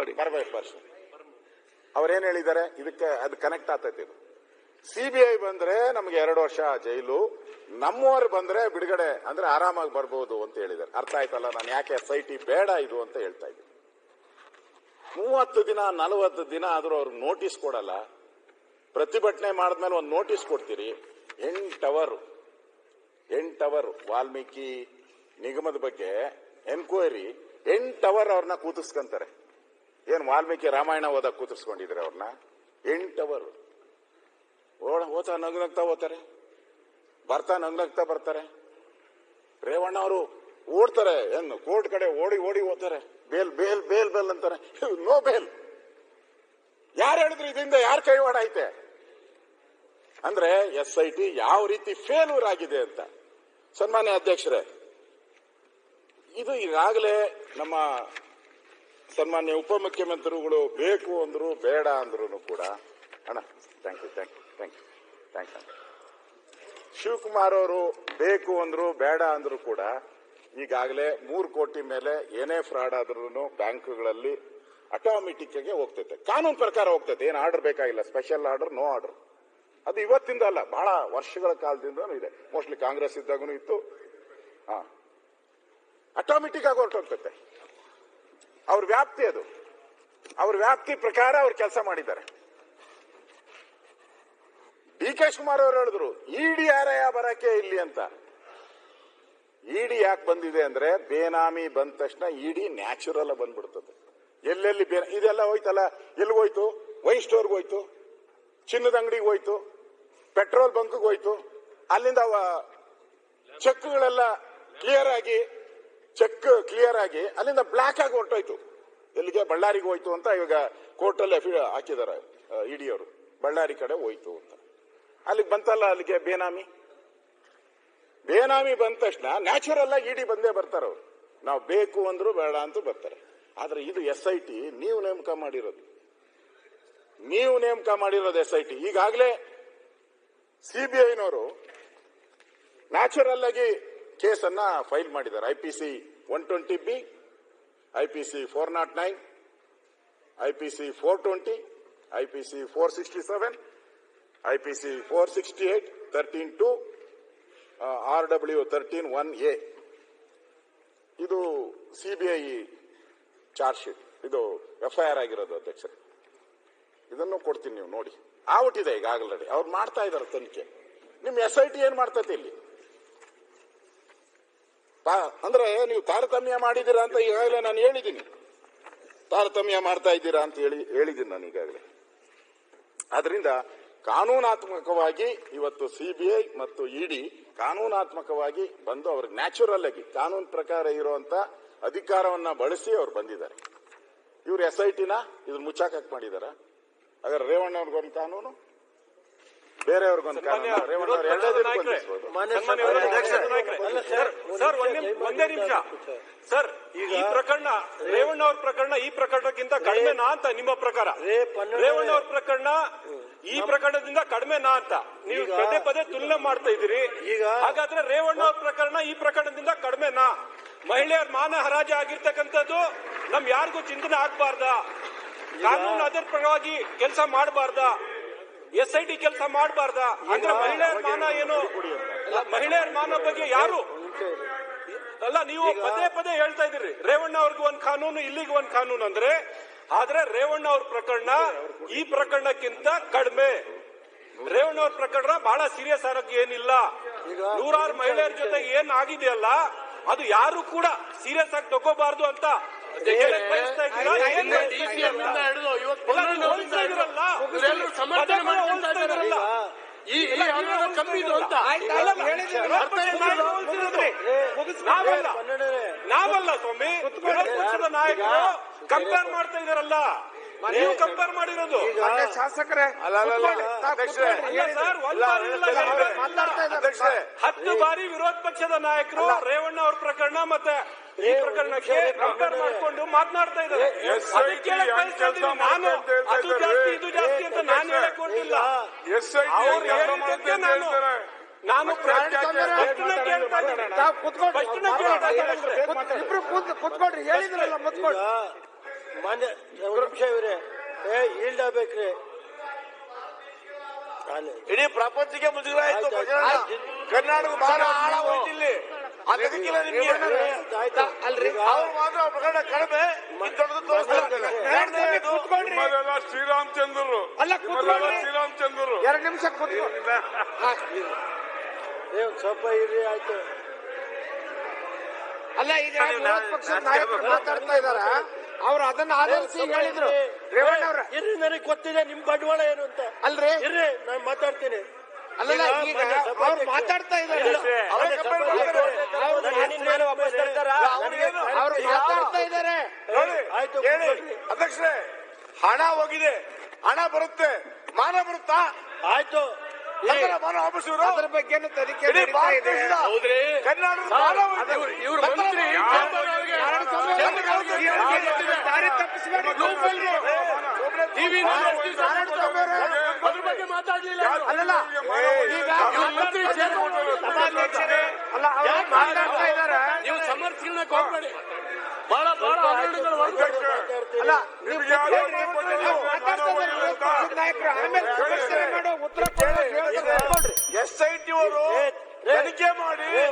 ಮಾತಾಡಿ ಬರ್ಬೇಕು ಫಸ್ಟ್ ಅವ್ರೇನು ಹೇಳಿದ್ದಾರೆ? ಇದಕ್ಕೆ ಅದು ಕನೆಕ್ಟ್ ಆಗ್ತೈತಿ ಇದು. ಸಿಬಿಐ ಬಂದ್ರೆ ನಮ್ಗೆ ಎರಡು ವರ್ಷ ಜೈಲು. ನಮ್ಮವರು ಬಂದ್ರೆ ಬಿಡುಗಡೆ, ಅಂದ್ರೆ ಆರಾಮಾಗಿ ಬರ್ಬೋದು ಅಂತ ಹೇಳಿದ್ದಾರೆ. ಅರ್ಥ ಆಯ್ತಲ್ಲ? ನಾನು ಯಾಕೆ ಎಸ್ ಐ ಟಿ ಬೇಡ ಇದು ಅಂತ ಹೇಳ್ತಾ ಇದ್ದೀನಿ. ಮೂವತ್ತು ದಿನ, ನಲವತ್ತು ದಿನ ಆದ್ರೂ ಅವ್ರಿಗೆ ನೋಟಿಸ್ ಕೊಡಲ್ಲ. ಪ್ರತಿಭಟನೆ ಮಾಡಿದ್ಮೇಲೆ ಒಂದು ನೋಟಿಸ್ ಕೊಡ್ತೀರಿ. ಎಂಟು ಅವರ್ ಎಂಟು ಅವರ್, ವಾಲ್ಮೀಕಿ ನಿಗಮದ ಬಗ್ಗೆ ಎನ್ಕ್ವೈರಿ ಎಂಟು ಅವರ್ ಅವ್ರನ್ನ ಕೂತಿಸ್ಕೊಂತಾರೆ. ಏನ್ ವಾಲ್ಮೀಕಿ ರಾಮಾಯಣ ಓದಕ್ಕೆ ಕೂತಿಸ್ಕೊಂಡಿದ್ರೆ ಅವ್ರನ್ನ? ಎಂಟು ಅವರ್ ಓಡ, ಓದ್ತಾ ನಗ್ನಗ್ತಾ ಓದ್ತಾರೆ. ಬರ್ತಾ ನಗ್ನಗ್ತಾ ಬರ್ತಾರೆ. ರೇವಣ್ಣ ಅವರು ಓಡ್ತಾರೆ ಏನು ಕೋರ್ಟ್ ಕಡೆ ಓಡಿ ಓಡಿ ಓದ್ತಾರೆ. ಬೇಲ್ ಬೇಲ್ ಬೇಲ್ ಬೇಲ್ ಅಂತಾರೆ. No bail. ಯಾರು ಹೇಳಿದ್ರು ಇದರಿಂದ ಯಾರು ಕೈವಾಡ ಐತೆ? ಅಂದ್ರೆ ಎಸ್ ಐ ಟಿ ಯಾವ ರೀತಿ ಫೇಲ್ಯೂರ್ ಆಗಿದೆ ಅಂತ. ಸನ್ಮಾನ್ಯ ಅಧ್ಯಕ್ಷರೇ, ಇದು ಈಗಾಗಲೇ ನಮ್ಮ ಸನ್ಮಾನ್ಯ ಉಪಮುಖ್ಯಮಂತ್ರಿಗಳು ಬೇಕು ಅಂದ್ರು ಬೇಡ ಅಂದ್ರು ಕೂಡ. ಅಣ್ಣ thank you thank you thank you thank you Shivakumar ಅವರು ಬೇಕು ಅಂದ್ರು ಬೇಡ ಅಂದ್ರು ಕೂಡ ಈಗಾಗಲೇ ಮೂರು ಕೋಟಿ ಮೇಲೆ ಏನೇ ಫ್ರಾಡ್ ಆದ್ರೂ ಬ್ಯಾಂಕ್ಗಳಲ್ಲಿ ಆಟೋಮೆಟಿಕ್ ಆಗಿ ಹೋಗ್ತೈತೆ. ಕಾನೂನು ಪ್ರಕಾರ ಹೋಗ್ತೈತೆ. ಏನು ಆರ್ಡರ್ ಬೇಕಾಗಿಲ್ಲ. Special order, no order. ಅದು ಇವತ್ತಿಂದ ಅಲ್ಲ, ಬಹಳ ವರ್ಷಗಳ ಕಾಲದಿಂದನೂ ಇದೆ. ಮೋಸ್ಟ್ಲಿ ಕಾಂಗ್ರೆಸ್ ಇದ್ದಾಗೂ ಇತ್ತು. ಹಾ. ಆಟೋಮೆಟಿಕ್ ಆಗಿ ಹೊರಟೋಗ್ತೈತೆ. ಅವ್ರ ವ್ಯಾಪ್ತಿ ಅದು. ಅವ್ರ ವ್ಯಾಪ್ತಿ ಪ್ರಕಾರ ಅವ್ರು ಕೆಲಸ ಮಾಡಿದ್ದಾರೆ. ಡಿ ಕೆ ಶಿವಕುಮಾರ್ ಅವರು ಹೇಳಿದ್ರು, ಇಡಿ ಯಾರಯ ಬರಕ್ಕೆ ಇಲ್ಲಿ ಅಂತ. ಇಡಿ ಯಾಕೆ ಬಂದಿದೆ ಅಂದ್ರೆ ಬೇನಾಮಿ ಬಂದ ತಕ್ಷಣ ಇಡಿ ನ್ಯಾಚುರಲ್ ಬಂದ್ಬಿಡ್ತದೆ. ಎಲ್ಲೆಲ್ಲಿ ಬೇ ಇದೆಲ್ಲ ಹೋಯ್ತಲ್ಲ ಎಲ್ಲಿ ಹೋಯ್ತು? ವೈನ್ ಸ್ಟೋರ್ಗೆ ಹೋಯ್ತು, ಚಿನ್ನದ ಅಂಗಡಿಗೆ ಹೋಯ್ತು, ಪೆಟ್ರೋಲ್ ಬಂಕ್ಗೆ ಹೋಯ್ತು. ಅಲ್ಲಿಂದ ಚೆಕ್ಗಳೆಲ್ಲ ಕ್ಲಿಯರ್ ಆಗಿ ಚೆಕ್ ಕ್ಲಿಯರ್ ಆಗಿ ಅಲ್ಲಿಂದ ಬ್ಲಾಕ್ ಆಗಿ ಹೊರಟೋಯ್ತು. ಎಲ್ಲಿಗೆ ಬಳ್ಳಾರಿಗೆ ಹೋಯ್ತು ಅಂತ ಇವಾಗ ಕೋರ್ಟಲ್ಲಿ ಅಫಿ ಹಾಕಿದ್ದಾರೆ ಇಡಿ ಅವರು. ಬಳ್ಳಾರಿ ಕಡೆ ಹೋಯ್ತು ಅಂತ. ಅಲ್ಲಿಗೆ ಬಂತಲ್ಲ ಅಲ್ಲಿಗೆ ಬೇನಾಮಿ? ಬೇನಾಮಿ ಬಂದ ತಕ್ಷಣ ನ್ಯಾಚುರಲ್ ಆಗಿ ಇಡಿ ಬಂದೇ ಬರ್ತಾರೆ ಅವರು. ನಾವು ಬೇಕು ಅಂದ್ರು ಬೇಡ ಅಂತ ಬರ್ತಾರೆ. ಆದ್ರೆ ಇದು ಎಸ್ ಐ ಟಿ, ನೀವು ನೇಮಕ ಮಾಡಿರೋದು. ನೀವು ನೇಮಕ ಮಾಡಿರೋದು ಎಸ್ ಐ ಟಿ. ಈಗಾಗಲೇ ಸಿಬಿಐನವರು ನ್ಯಾಚುರಲ್ ಆಗಿ ಕೇಸನ್ನ ಫೈಲ್ ಮಾಡಿದ್ದಾರೆ, I P C one twenty B I P C four naught nine I P C four twenty I P C four sixty seven I P C four sixty eight thirteen two R W thirteen one A ಇದು CBI charge sheet ಇದು FIR ಆಗಿರೋದು ಅಧ್ಯಕ್ಷರೇ. ಇದನ್ನು ಕೊಡ್ತೀನಿ ನೀವು ನೋಡಿ. ಆಗ್ಬಿಟ್ಟಿದೆ ಈಗ ಆಲ್ರೆಡಿ ಅವ್ರು ಮಾಡ್ತಾ ಇದಾರೆ ತನಿಖೆ. ನಿಮ್ಮ ಎಸ್ ಐ ಟಿ ಏನ್ ಮಾಡ್ತೈತೆ ಇಲ್ಲಿ? ಅಂದ್ರೆ ನೀವು ತಾರತಮ್ಯ ಮಾಡಿದ್ದೀರಾ ಅಂತ ಈಗಾಗಲೇ ನಾನು ಹೇಳಿದ್ದೀನಿ. ತಾರತಮ್ಯ ಮಾಡ್ತಾ ಇದ್ದೀರಾ ಅಂತ ಹೇಳಿ ಹೇಳಿದ್ದೀನಿ ನಾನು ಈಗಾಗಲೇ. ಆದ್ರಿಂದ ಕಾನೂನಾತ್ಮಕವಾಗಿ ಇವತ್ತು ಸಿಬಿಐ ಮತ್ತು ಇಡಿ ಕಾನೂನಾತ್ಮಕವಾಗಿ ಬಂದು ಅವ್ರಿಗೆ ನ್ಯಾಚುರಲ್ ಆಗಿ ಕಾನೂನು ಪ್ರಕಾರ ಇರುವಂತ ಅಧಿಕಾರವನ್ನ ಬಳಸಿ ಅವ್ರು ಬಂದಿದ್ದಾರೆ. ಇವ್ರು ಎಸ್ ಐ ಟಿನ ಇದನ್ನ ಮುಚ್ಚಾಕಕ್ ಮಾಡಿದಾರ. ಹಾಗಾದ್ರೆ ರೇವಣ್ಣ ಅವ್ರಿಗೊಂದು ಕಾನೂನು? ಬೇರೆಯವ್ರಿಗೊಂದು ಕಾನೂನು? ರೇವಣ್ಣ ಎರಡೇ ದಿನ ಬಂಧಿಸ್ಬೋದು ಸನ್ಮಾನ್ಯ ವಿರೋಧ ನಾಯಕರೇ. ಸರ್, ಸರ್ ಒಂದ್ ನಿಮ್- ಒಂದೇ ನಿಮಿಷ ಸರ್ ಈ ಪ್ರಕರಣ ರೇವಣ್ಣ ಅವ್ರ ಪ್ರಕರಣ ಈ ಪ್ರಕರಣಕ್ಕಿಂತ ಕಡಿಮೆನಾ ಅಂತ ನಿಮ್ಮ ಪ್ರಕಾರ? ರೇವಣ್ಣ ಅವ್ರ ಪ್ರಕರಣ ಈ ಪ್ರಕರಣದಿಂದ ಕಡಿಮೆನಾ ಅಂತ? ನೀವು ಪದೇ ಪದೇ ತುಲನೆ ಮಾಡ್ತಾ ಇದ್ದೀರಿ. ಈಗ- ಹಾಗಾದ್ರೆ ರೇವಣ್ಣ ಅವ್ರ ಪ್ರಕರಣ ಈ ಪ್ರಕರಣದಿಂದ ಕಡಿಮೆನಾ? ಮಹಿಳೆಯರ ಮಾನ ಹರಾಜು ಆಗಿರ್ತಕ್ಕಂಥದ್ದು ನಮ್ ಯಾರಿಗೂ ಚಿಂತನೆ ಆಗ್ಬಾರ್ದ? ಕಾನೂನು ಅದರ ಪರವಾಗಿ ಕೆಲಸ ಮಾಡಬಾರ್ದ? ಎಸ್ ಐ ಟಿ ಕೆಲಸ ಮಾಡಬಾರ್ದ? ಅಂದ್ರೆ ಮಹಿಳೆಯರ ಮಾನ ಏನು? ಮಹಿಳೆಯರ ಮಾನ ಬಗ್ಗೆ ಯಾರು ಅಲ್ಲ ನೀವು ಪದೇ ಪದೇ ಹೇಳ್ತಾ ಇದ್ದೀರಿ. ರೇವಣ್ಣ ಅವ್ರಿಗೆ ಒಂದ್ ಕಾನೂನು ಇಲ್ಲಿಗೆ ಒಂದ್ ಕಾನೂನು ಅಂದ್ರೆ ಆದ್ರೆ ರೇವಣ್ಣ ಅವ್ರ ಪ್ರಕರಣ ಈ ಪ್ರಕರಣಕ್ಕಿಂತ ಕಡಿಮೆ. ರೇವಣ್ಣ ಅವ್ರ ಪ್ರಕರಣ ಬಹಳ ಸೀರಿಯಸ್ ಆರೋಗ್ಯ ಏನಿಲ್ಲ. ನೂರಾರು ಮಹಿಳೆಯರ ಜೊತೆ ಏನ್ ಆಗಿದೆಯಲ್ಲ ಅದು ಯಾರು ಕೂಡ ಸೀರಿಯಸ್ ಆಗಿ ತಗೋಬಾರ್ದು ಅಂತ. ಈ ಕಮ್ಮಿ ಅಂತ. ನಾವಲ್ಲ. ನಾವಲ್ಲ ಸ್ವಾಮಿ. ವಿರೋಧ ಪಕ್ಷದ ನಾಯಕರು ಕಂಪೇರ್ ಮಾಡ್ತಾ ಇದಾರಲ್ಲ ನೀವು ಕಂಪೇರ್ ಮಾಡಿರೋದು. ಶಾಸಕರೇ ಹತ್ತು ಬಾರಿ ವಿರೋಧ ಪಕ್ಷದ ನಾಯಕರು ರೇವಣ್ಣ ಅವ್ರ ಪ್ರಕರಣ ಮತ್ತೆ ಈ ಪ್ರಕರಣಕ್ಕೆ ಕಂಪೇರ್ ಮಾಡ್ಕೊಂಡು ಮಾತನಾಡ್ತಾ ಇದ್ದಾರೆ. ನಾನು ಅದು ಜಾಸ್ತಿ ಇದು ಜಾಸ್ತಿ ಅಂತ ನಾನು ಹೇಳಕ್ ಕೊಟ್ಟಿಲ್ಲ ನಾನು ನಾನು ಇಬ್ರು. ಕುತ್ಕೊಳ್ರಿ. ಹೇಳಿದ್ರಲ್ಲ ಮುತ್ಕೊಳ್ರಿ. ಮಾನ್ಯ ನಿಮಿಷ ಇವ್ರೆ. ಏ ಈಲ್ಡ್ ಆಗ್ಬೇಕ್ರಿ ಇಡೀ ಪ್ರಪಂಚಕ್ಕೆ ಮುಜುಗರ ಆಯ್ತು ಆಯ್ತು, ಪ್ರಕರಣ ಕರ್ನಾಟಕ ಬಹಳ ಆಳ ಹೋಯ್ತು ಇಲ್ಲಿ. ಅದಕ್ಕಿಲ್ಲ ನಿಮ್ಗೆ? ಆಯ್ತು. ಅಲ್ರಿ. ಅವ್ರು ಮಾತ್ರ ಪ್ರಕರಣ ಕಡಿಮೆ. ಶ್ರೀರಾಮಚಂದ್ರರು. ಅಲ್ಲ, ಕೂತ್ಕೊಳ್ಳಿ. ಶ್ರೀರಾಮಚಂದ್ರರು. ಎರಡು ನಿಮಿಷ ಕೂತ್ಕೊಂಡು ಸ್ವಲ್ಪ ಇರ್ರಿ ಆಯ್ತು. ಅಲ್ಲ ಈಗ ವಿರೋಧ ಪಕ್ಷದ ನಾಯಕರು ಮಾತಾಡ್ತಾ ಇದಾರ? ಅವ್ರು ಅದನ್ನ ಆಧರಿಸಿ ಹೇಳಿದ್ರು. ರೇವಣ್ಣ ಅವ್ರ. ಇರ್ರಿ ನನಗೆ ಗೊತ್ತಿದೆ ನಿಮ್ ಬಂಡವಾಳ ಏನು ಅಂತ. ಅಲ್ರಿ? ಇರ್ರಿ ನಾನು ಮಾತಾಡ್ತೀನಿ. ಅಲ್ಲ ಈಗ ಅವ್ರು ಮಾತಾಡ್ತಾ ಇದ್ದಾರೆ ಅವರೇ ಮಾತಾಡ್ತಾ ಇದ್ದಾರೆ ನೋಡಿ ಆಯ್ತು, ಹೇಳಿ ಅಧ್ಯಕ್ಷರೇ. ಹಣ ಹೋಗಿದೆ ಹಣ ಬರುತ್ತೆ. ಮಾನ ಬರುತ್ತಾ? ಆಯ್ತು. ಅದರ ಬಗ್ಗೆ ತನಿಖೆ ದಾರಿ ಅದ್ರ ಬಗ್ಗೆ ಮಾತಾಡ್ಲಿಲ್ಲ ಅಲ್ಲಲ್ಲ. ಈಗ ಇವ್ರು ಮಂತ್ರಿ ಅಲ್ಲ ಅವ್ರು ಮಾತಾಡ್ತಾ ಇದ್ದಾರೆ. ನೀವು ಹೋಗ್ಬೇಡಿ ಬಹಳ ಬಹಳ ಹಗರಣಗಳು. ಅಲ್ಲ ನೀವು ನಾಯಕರು ಆಮೇಲೆ ಮಾಡೋ ಉತ್ತರ. ಎಸ್ ಐ ಟಿ ಅವರು ತನಿಖೆ ಮಾಡಿ ಏ,